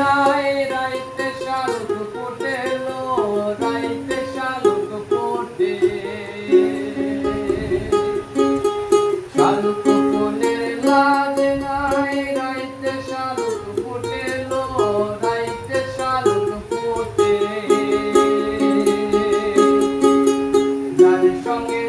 নাই রাইতে শালুক ফোটে লো রাইতে শালুক ফোটে। শালুক ফোনের সঙ্গে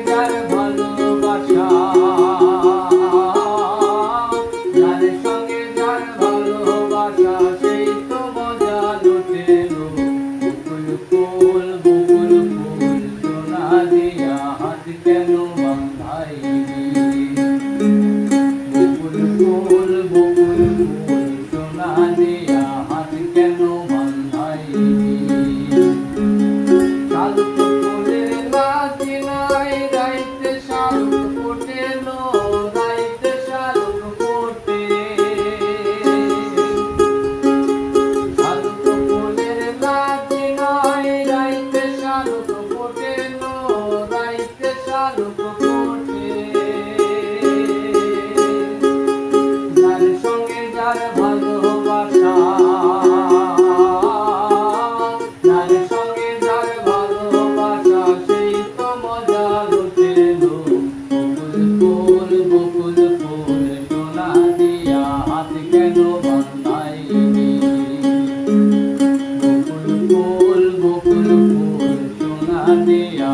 কেন বানাইনি বকুল ফুল বকুল ফুল সোনা দিয়া